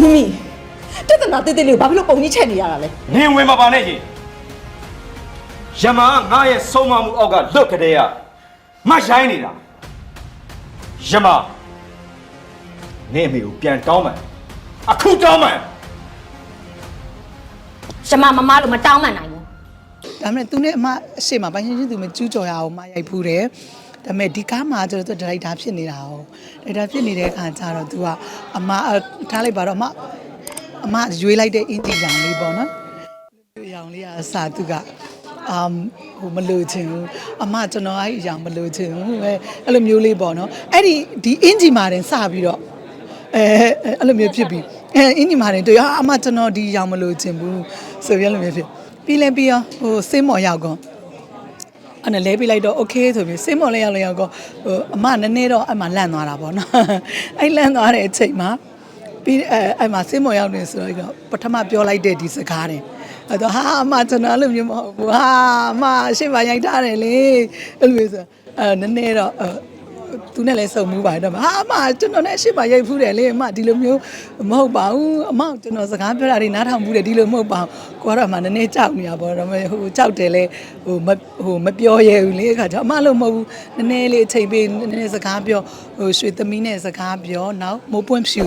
မမီတက်တနာတေးသေးလေးကိုဘာဖြစ်လို့ပုံကြီးချက်နေရတာလဲနင်ဝင်မပါနဲ့ကြီးယမန်ကငါရဲ့ဆုံးမမှုအောက်ကလွတ်ကလေးကမရိုင်းနေတာယမန်နင့်အမေကိုပြန်တောင်းမှန်အခုတောင်းမှန်ရှမမမလို့မတောင်းမှန်နိုင်ဘူးဒါပေမဲ့သူနဲ့အမအရှိမပိုင်းရှင်းရှင်းသူမကျူးကျော်ရအောင်မရိုက်ဖူးတယ် ဒါပေမဲ့ဒီကားမှာကျတော့သူဒရိုက်တာဖြစ်နေတာ哦ဒရိုက်တာဖြစ်နေတဲ့အခါကျတော့ तू ကအမအထားလိုက်ပါတော့အမအမရွေးလိုက်တဲ့အင်ဂျီရောင်လေးပေါ့နော်ရောင်လေးကအစားသူကအမ်ဟိုမလို့ချင်ဘူးအမကျွန်တော်အဲ့ဒီရောင်မလို့ချင်ဘူးပဲအဲ့လိုမျိုးလေးပေါ့နော်အဲ့ဒီဒီအင်ဂျီမှာတင်စပြီးတော့အဲအဲ့လိုမျိုးဖြစ်ပြီးအဲအင်းညီမတွေတွေ့ဟာအမကျွန်တော်ဒီရောင်မလို့ခြင်းဘူးဆိုပြီးအဲ့လိုမျိုးဖြစ်ပြီးလဲပြီးရောဟိုစင်းမော်ရောက်ကော အဲ့နဲ့လဲပြီးလိုက်တော့ okay ဆိုပြီးစင်းမော်လဲရောက်လဲရောက်ကောဟိုအမနည်းနည်းတော့အဲ့မှာလန့်သွားတာပေါ့နော်အဲ့လန့်သွားတဲ့အချိန်မှာပြီးအဲအဲ့မှာစင်းမော်ရောက်နေဆိုတော့ပထမပြောလိုက်တဲ့ဒီစကားတယ်အဲ့တော့ဟာအမကျွန်တော်အဲ့လိုမျိုးမဟုတ်ဘူးဟာအမအရှိမရိုက်ထားတယ်လေအဲ့လိုမျိုးဆိုအဲနည်းနည်းတော့အဲ သူနဲ့လည်းစုံမှုပါတယ်တော့ဟာအမကျွန်တော်နဲ့အရှိမရိုက်ဖူးတယ်လေအမဒီလိုမျိုးမဟုတ်ပါဘူးအမကျွန်တော်စကားပြောတာတွေနားထောင်မှုတယ်ဒီလိုမဟုတ်ပါဘူးကိုကတော့အမနည်းနည်းကြောက်နေတာပေါ့ဒါပေမဲ့ဟိုကြောက်တယ်လေဟိုမဟိုမပြောရဲဘူးလေအခါကျအမလို့မဟုတ်ဘူးနည်းနည်းလေးအချိန်ပေးနည်းနည်းစကားပြောဟိုရွှေသမီးနဲ့စကားပြောနောက်မိုးပွင့်ဖြူ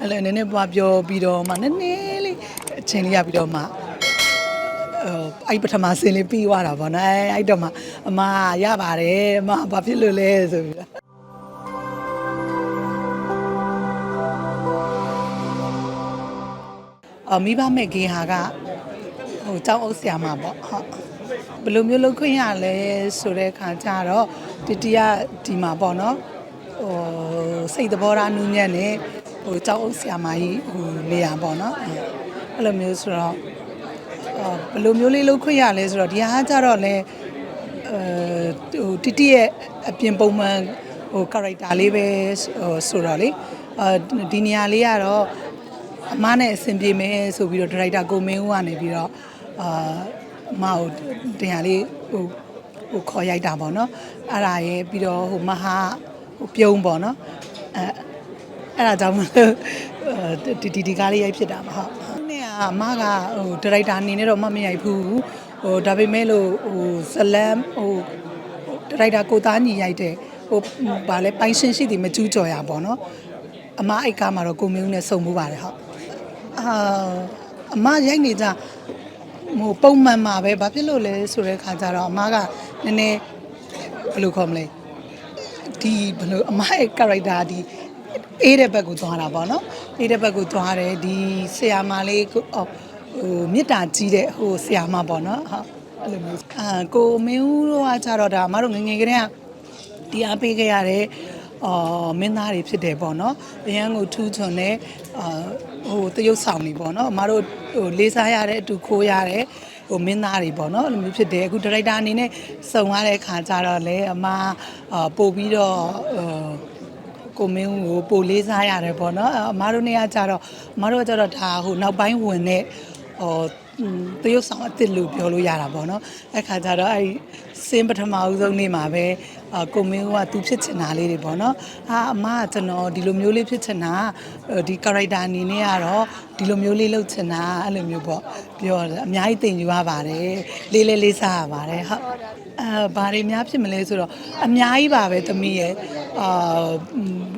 အဲ့လိုနည်းနည်းပွားပြောပြီးတော့မှနည်းနည်းလေးအချိန်လေးရပြီးတော့မှအဲ့ပထမဆင်းလေးပြီးသွားတာပေါ့နော်အဲ့အဲ့တော့မှအမရပါတယ်အမဘာဖြစ်လို့လဲဆိုပြီးတော့ မိဘမဲ့ဂေဟာကဟိုကျောင်းအုပ်ဆရာမပေါ့ဟုတ်ဘယ်လိုမျိုးလုပ်ခွင့်ရလဲဆိုတဲ့ခါကျတော့တတိယဒီမှာပေါ့နော်ဟိုစိတ်သဘောထားနူးညံ့နေဟိုကျောင်းအုပ်ဆရာမကြီးဟိုနေရာပေါ့နော်အဲ့လိုမျိုးဆိုတော့အော်ဘယ်လိုမျိုးလေးလုပ်ခွင့်ရလဲဆိုတော့ဒီဟာကကြတော့လဲအဲဟိုတီတီရဲ့အပြင်ပုံမှန်ဟို character လေးပဲဟိုဆိုတော့လေအဲဒီနေရာလေးကတော့ အမနဲ့အဆင်ပြေမယ်ဆိုပြီးတော့ director ကိုမင်းဦးကနေပြီးတော့အာအမဟိုတင်ဟာလေးဟိုဟိုခေါ်ရိုက်တာပေါ့နော်အဲ့ဒါရဲ့ပြီးတော့ဟိုမဟာဟိုပြုံးပေါ့နော်အဲအဲ့ဒါကြောင့်မလို့ဒီဒီဒီကားလေးရိုက်ဖြစ်တာမဟုတ်ဘူး။နေ့ကအမကဟိုဒါရိုက်တာအနေနဲ့တော့မမရိုက်ဘူး။ဟိုဒါပေမဲ့လို့ဟိုဇလမ်ဟိုဒါရိုက်တာကိုသားညီရိုက်တဲ့ဟိုဗာလဲပိုင်ရှင်ရှိသည်မကျူးကျော်ရပါတော့။အမအိတ်ကားမှာတော့ကိုမင်းဦးနဲ့စုံမှုပါတယ်ဟုတ်။ အာအမရိုက်နေကြဟိုပုံမှန်မှာပဲဘာဖြစ်လို့လဲဆိုတဲ့ခါကျတော့အမကနည်းနည်းဘယ်လိုခေါ်မလဲဒီဘယ်လိုအမရဲ့ character ဒီအေးတဲ့ဘက်ကိုသွားတာပေါ့နော်အေးတဲ့ဘက်ကိုသွားတယ်ဒီဆရာမလေးကိုဟိုဟိုမေတ္တာကြီးတဲ့ဟိုဆရာမပေါ့နော်ဟုတ်အဲ့လိုမျိုးအာကိုမင်းဦးတို့ကကြတော့ဒါအမတို့ငယ်ငယ်ကတည်းကဒီအားပေးခဲ့ရတဲ့ အော်မင်းသားတွေဖြစ်တယ်ပေါ့နော်အရန်ကိုထူးချွန်တဲ့အာဟိုတရုပ်ဆောင်နေပေါ့နော်အမတို့ဟိုလေးစားရတဲ့အတူခိုးရတဲ့ဟိုမင်းသားတွေပေါ့နော်အဲ့လိုမျိုးဖြစ်တယ်အခုဒါရိုက်တာအနေနဲ့စုံရတဲ့ခါကျတော့လေအမအာပို့ပြီးတော့ဟိုကိုမင်းကိုပိုလေးစားရတယ်ပေါ့နော်အမတို့နေရာကြတော့အမတို့ကကြတော့ဒါဟိုနောက်ပိုင်းဝင်တဲ့ဟို တရုတ်ဆောင်အစ်စ်လို့ပြောလို့ရတာပေါ့နော်အဲ့ခါကျတော့အဲ့စင်းပထမဦးဆုံးနေ့မှာပဲအကိုမင်းကသူဖြစ်ချင်တာလေးတွေပေါ့နော်အာအမကကျွန်တော်ဒီလိုမျိုးလေးဖြစ်ချင်တာဒီ character အနေနဲ့ကတော့ဒီလိုမျိုးလေးလုပ်ချင်တာအဲ့လိုမျိုးပေါ့ပြောတယ်အများကြီးသင်ယူရပါတယ်လေးလေးလေးစားရပါတယ်ဟုတ်အာဘာတွေများဖြစ်မလဲဆိုတော့အများကြီးပါပဲသမီးရဲ့အာဟို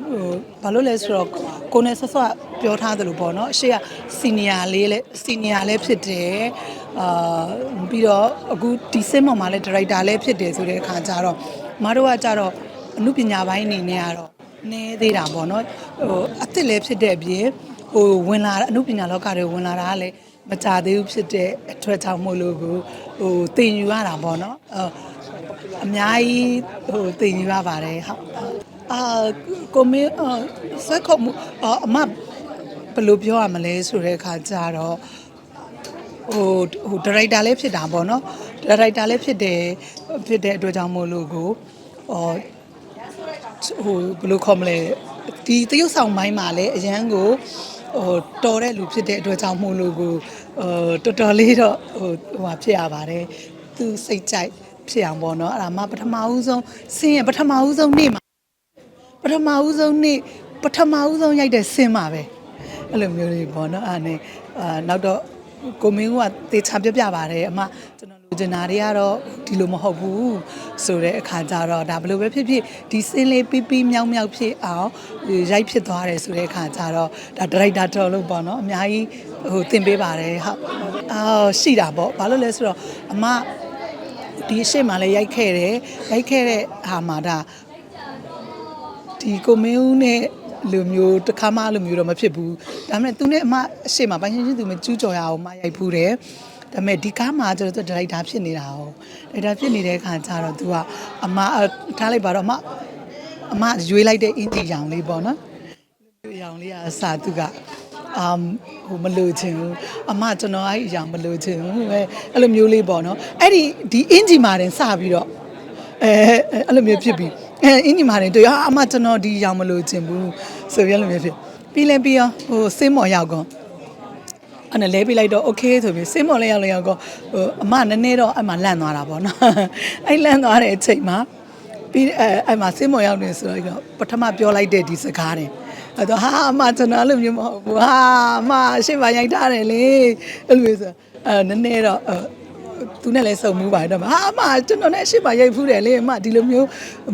ဘာလို့လဲဆိုတော့ကိုနဲ့ဆက်ဆက်ပြောထားသလိုပေါ့နော်အရှိကစီနီယာလေးလဲစီနီယာလည်းဖြစ်တယ်အာပြီးတော့အခုဒီစင်းမော်မှာလည်းဒါရိုက်တာလည်းဖြစ်တယ်ဆိုတဲ့အခါကျတော့မတို့ကကြတော့အမှုပညာပိုင်းအနေနဲ့ကတော့နည်းသေးတာပေါ့နော်ဟိုအစ်စ်လည်းဖြစ်တဲ့အပြင်ဟိုဝင်လာအမှုပညာလောကတွေဝင်လာတာကလည်းမကြသေးဘူးဖြစ်တဲ့အထွတ်ကြောင့်မို့လို့ကိုဟိုတင်ယူရတာပေါ့နော်အော်အများကြီးဟိုတင်ယူရပါတယ်ဟုတ် အာကိုမင်းအာဆက်ခုံမှုအာအမဘယ်လိုပြောရမလဲဆိုတဲ့အခါကျတော့ဟိုဟိုဒါရိုက်တာလည်းဖြစ်တာပေါ့နော်ဒါရိုက်တာလည်းဖြစ်တယ်ဖြစ်တဲ့အတွက်ကြောင့်မို့လို့ကိုဟောဟိုဘယ်လိုခေါ်မလဲဒီတရုတ်ဆောင်ပိုင်းမှာလည်းအရန်ကိုဟိုတော်တဲ့လူဖြစ်တဲ့အတွက်ကြောင့်မို့လို့ကိုဟိုတော်တော်လေးတော့ဟိုဟိုဟာဖြစ်ရပါတယ်သူစိတ်ကြိုက်ဖြစ်အောင်ပေါ့နော်အဲ့ဒါမှပထမဦးဆုံးဆင်းရပထမဦးဆုံးနေ့မှာ ပထမဦးဆုံးနေ့ပထမဦးဆုံးရိုက်တဲ့ဆင်းပါပဲအဲ့လိုမျိုးတွေပေါ့နော်အဲ့နဲ့အာနောက်တော့ကိုမင်းကတေချာပြပြပါတယ်အမကျွန်တော်လူကျင်တာတွေကတော့ဒီလိုမဟုတ်ဘူးဆိုတဲ့အခါကျတော့ဒါဘယ်လိုပဲဖြစ်ဖြစ်ဒီစင်းလေးပီးပီးမြောက်မြောက်ဖြစ်အောင်ရိုက်ဖြစ်သွားတယ်ဆိုတဲ့အခါကျတော့ဒါဒရိုက်တာတော်လို့ပေါ့နော်အများကြီးဟိုတင်ပေးပါတယ်ဟုတ်အော်ရှိတာပေါ့ဘာလို့လဲဆိုတော့အမဒီအရှိမှလည်းရိုက်ခဲ့တယ်ရိုက်ခဲ့တဲ့ဟာမှာဒါ ဒီကိုမင်းဦးနဲ့လူမျိုးတစ်ခါမှလူမျိုးတော့မဖြစ်ဘူးဒါပေမဲ့သူနဲ့အမအရှိမပိုင်းချင်းချင်းသူမကျူးကျော်ရအောင်မရိုက်ဘူးတယ်ဒါပေမဲ့ဒီကားမှာကျတော့သူဒရိုက်တာဖြစ်နေတာ哦ဒရိုက်တာဖြစ်နေတဲ့ခါကျတော့ तू ကအမအထားလိုက်ပါတော့အမအမရွေးလိုက်တဲ့အင်ဂျီရောင်လေးပေါ့နော်ရောင်လေးကအစားသူကအမ်ဟိုမလို့ချင်ဘူးအမကျွန်တော်အဲ့ဒီရောင်မလို့ချင်ဘူးပဲအဲ့လိုမျိုးလေးပေါ့နော်အဲ့ဒီဒီအင်ဂျီမှာတင်စပြီးတော့အဲအဲ့လိုမျိုးဖြစ်ပြီး အဲအင်းညီမတွေတို့ရအမကျွန်တော်ဒီရောက်မလို့ခြင်းဘူးဆိုပြလို့မျိုးဖြစ်ပြီးလဲပြီးရောဟိုစင်းမော်ရောက်ကောအဲ့နဲ့လဲပြလိုက်တော့ okay ဆိုပြီးစင်းမော်လဲရောက်လဲရောက်ကောဟိုအမနည်းနည်းတော့အမလန့်သွားတာပေါ့နော်အဲ့လန့်သွားတဲ့အချိန်မှာပြီးအဲ့အဲ့မှာစင်းမော်ရောက်နေဆိုတော့ပထမပြောလိုက်တဲ့ဒီစကားတွေအဲ့တော့ဟာအမကျွန်တော်လည်းမျိုးမဟုတ်ဘူးဟာအမရှေ့မှာရိုက်ထားတယ်လေအဲ့လိုဆိုအဲနည်းနည်းတော့ သူနဲ့လည်းစုံမှုပါတယ်တော့ဟာအမကျွန်တော်နဲ့အရှိမရိုက်ဖူးတယ်လေအမဒီလိုမျိုး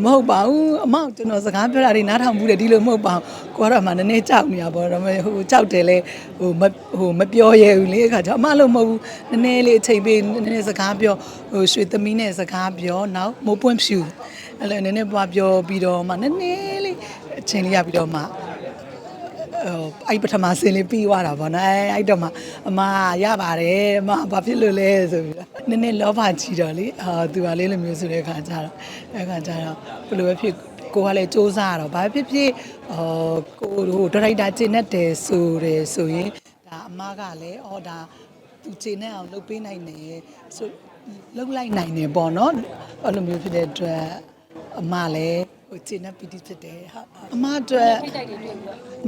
မဟုတ်ပါဘူးအမကျွန်တော်စကားပြောတာတွေနားထောင်ဘူးတယ်ဒီလိုမဟုတ်ပါဘူးကိုကတော့အမနည်းနည်းကြောက်နေရပါတော့ဟိုကြောက်တယ်လေဟိုမဟိုမပြောရဲဘူးလေအခါကျအမလို့မဟုတ်ဘူးနည်းနည်းလေးအချိန်ပေးနည်းနည်းစကားပြောဟိုရွှေသမီးနဲ့စကားပြောနောက်မိုးပွင့်ဖြူအဲ့လိုနည်းနည်းပွားပြောပြီးတော့မှနည်းနည်းလေးအချိန်လေးရပြီးတော့မှဟို အဲ့ပထမဆင်းလေးပြီးသွားတာပေါ့နော်အဲ့အဲ့တော့မှအမရပါတယ်အမဘာဖြစ်လို့လဲဆိုပြီးတော့နည်းနည်းလောဘကြီးတော့လေအာသူကလေးလိုမျိုးဆိုတဲ့ခါကျတော့အဲ့ခါကျတော့ဘယ်လိုပဲဖြစ်ကိုကလည်းစူးစမ်းရတော့ဘာဖြစ်ဖြစ်ဟိုကိုဟိုဒရိုက်တာကျင်းတတ်တယ်ဆိုတယ်ဆိုရင်ဒါအမကလည်းအော်ဒါသူကျင်းနေအောင်လုပ်ပေးနိုင်တယ်ဆိုလုပ်လိုက်နိုင်တယ်ပေါ့နော်အဲ့လိုမျိုးဖြစ်တဲ့အတွက်အမလည်း ဟိုကျင်းနေပီတိဖြစ်တယ်ဟာအမအတွက်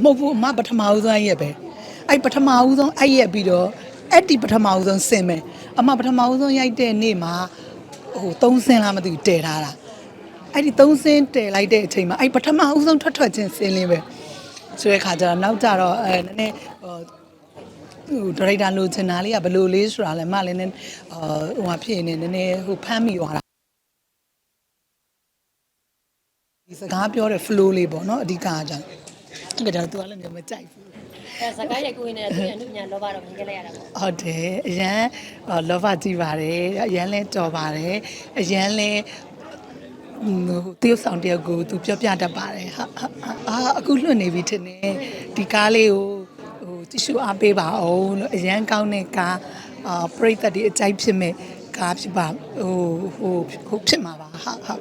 မဟုတ်ဘူးအမပထမဦးဆုံးအဲ့ရက်ပဲအဲ့ပထမဦးဆုံးအဲ့ရက်ပြီးတော့အဲ့ဒီပထမဦးဆုံးဆင်မယ်အမပထမဦးဆုံးရိုက်တဲ့နေ့မှာဟိုသုံးဆင်းလားမသိဘူးတည်ထားတာအဲ့ဒီသုံးဆင်းတည်လိုက်တဲ့အချိန်မှာအဲ့ပထမဦးဆုံးထွက်ထွက်ချင်းဆင်းလေးပဲဆိုတဲ့ခါကျတော့နောက်ကြတော့အဲနည်းနည်းဟိုဟိုဒရိုက်တာလိုချင်တာလေးကဘယ်လိုလေးဆိုတာလဲအမလည်းနည်းအာဟိုဟာဖြစ်နေနည်းနည်းဟိုဖမ်းမိသွားတာဒီ စကားပြောတဲ့ flow လေးပေါ့နော်အဓိကကကြောင့်အဲ့ဒါတော့သူကလည်းမကြိုက်ဘူးအဲစကားရိုက်ကိုရင်းနေတဲ့သူရအနုပညာလောဘတော့မြင်ခဲ့လိုက်ရတာပေါ့ဟုတ်တယ်အရန်လောဘကြည့်ပါတယ်အရန်လဲတော်ပါတယ်အရန်လဲဟိုတရုတ်ဆောင်တယောက်ကိုသူပြောပြတတ်ပါတယ်ဟာဟာအာအခုလွတ်နေပြီထင်တယ်ဒီကားလေးကိုဟိုကြည့်ရှုအားပေးပါအောင်လို့အရန်ကောင်းတဲ့ကားအာပရိသတ်ဒီအကြိုက်ဖြစ်မဲ့ကားဖြစ်ပါဟိုဟိုဟိုဖြစ်မှာပါဟာဟာ